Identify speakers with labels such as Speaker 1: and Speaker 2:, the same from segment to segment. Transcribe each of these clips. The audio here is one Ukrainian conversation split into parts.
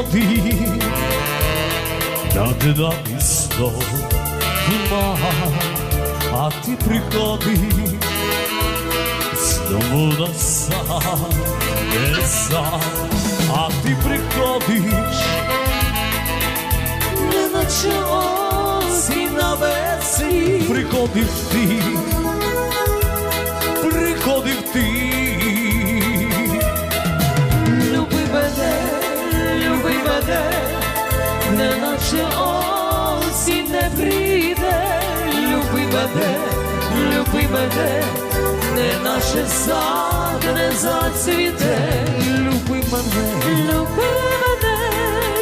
Speaker 1: надходить над нами знов туман, а ти приходиш знову на сам, не сам, а ти приходиш, не наче осінь на весні, приходив ти,
Speaker 2: наче осінь не прийде, люби мене, люби мене, не наше сад не зацвіте, люби мене, люби мене,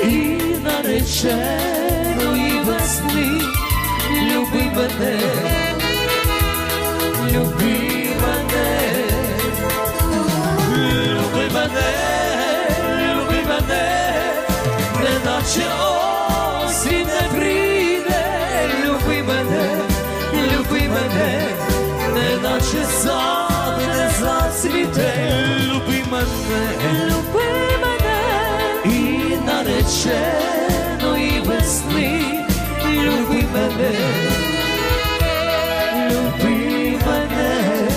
Speaker 2: і нареченої весни, люби мене, люби мене,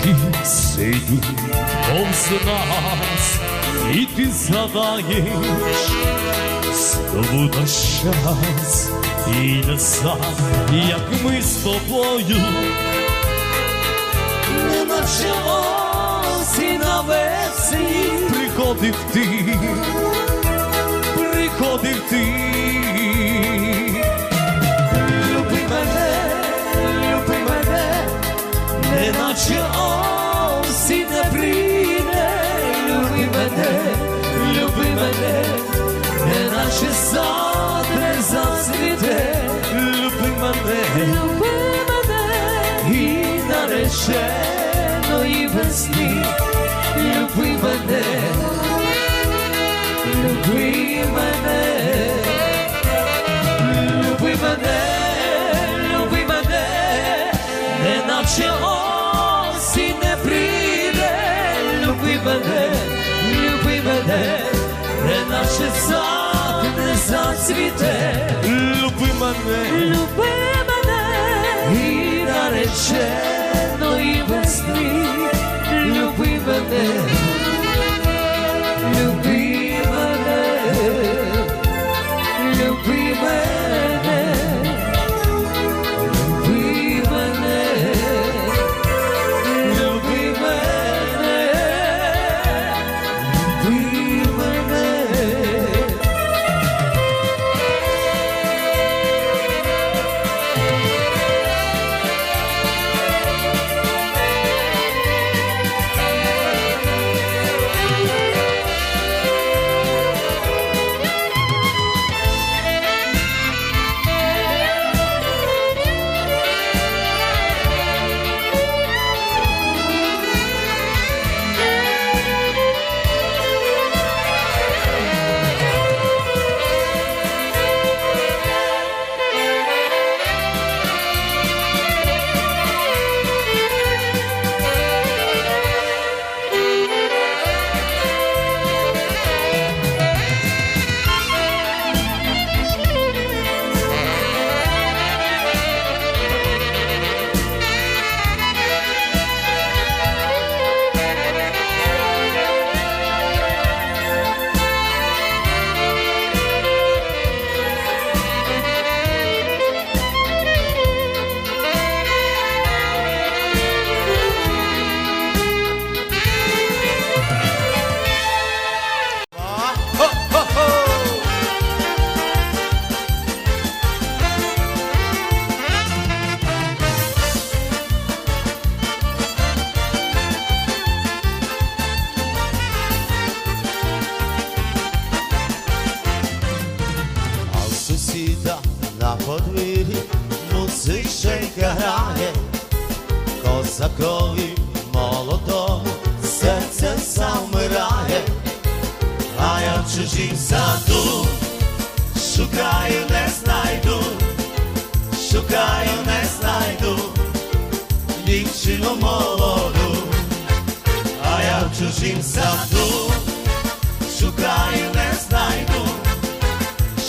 Speaker 1: роки сидять повз нас, і ти згадаєш знову на час і назад, як ми з тобою,
Speaker 2: Не наче осінь на весні,
Speaker 1: приходив ти, приходив ти.
Speaker 2: Наче завтра зацвіте,
Speaker 1: Люби мене,
Speaker 2: люби мене, і нареченої весни, люби мене, зацвіте,
Speaker 3: козакові молодому серце завмирає, а я в чужім саду. Шукаю, не знайду, шукаю, не знайду дівчину молоду, а я в чужім саду. Шукаю, не знайду,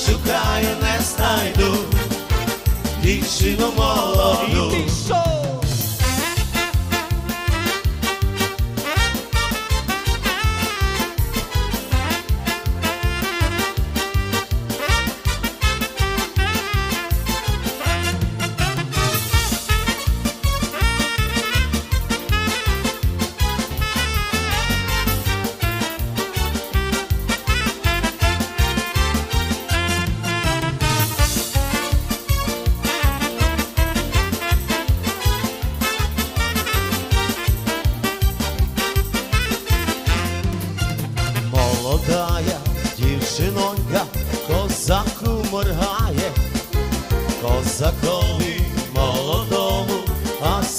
Speaker 3: шукаю, не знайду дівчину молоду.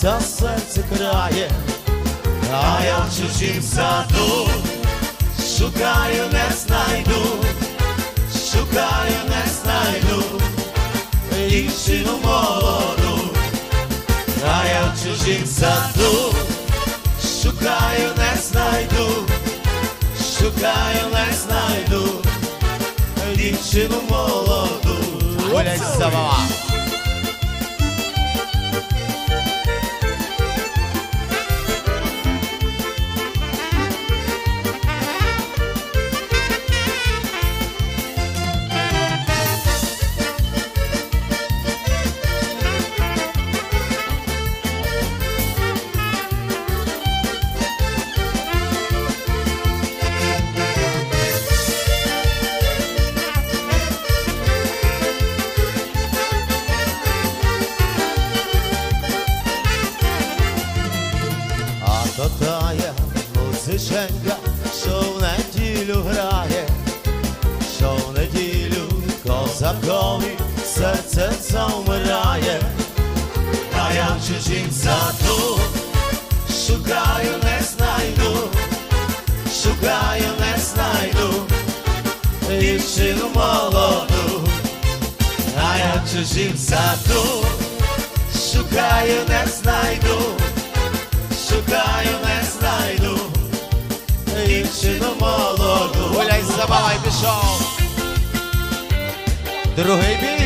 Speaker 3: А вся серце крає, а я в чужім саду шукаю, не знайду, шукаю, не знайду дівчину молоду, а я в чужім саду шукаю, не знайду шукаю, не знайду дівчину молоду. Гуляй забава. Шукаю, не знайду, шукаю, не знайду дівчину молоду, а я в саду шукаю, не знайду шукаю, не знайду дівчину молоду. Гуляй, забавай, пішов. Другий бік.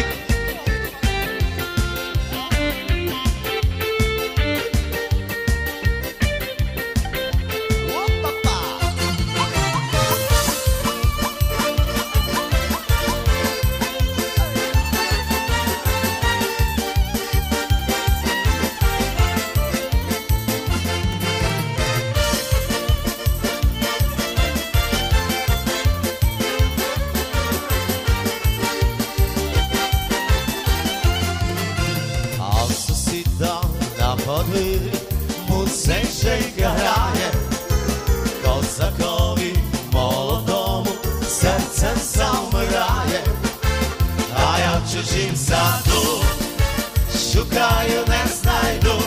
Speaker 3: Шукаю, не знайду,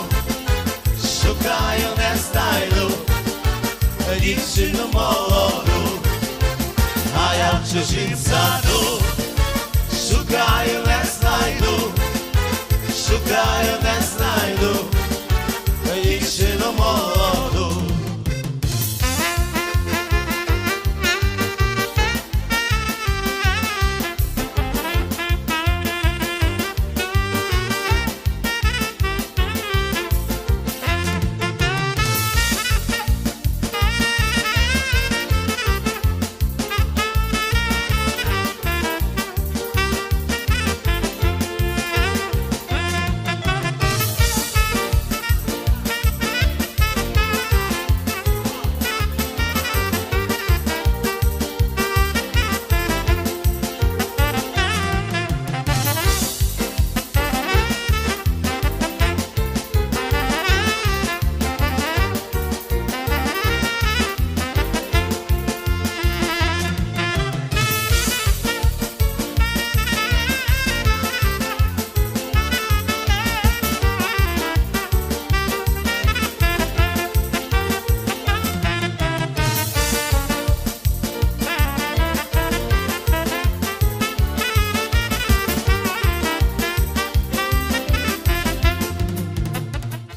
Speaker 3: шукаю, не знайду. Дівчину молоду, а я в чужім саду. Шукаю, не знайду. Шукаю, не знайду. Дівчину молоду.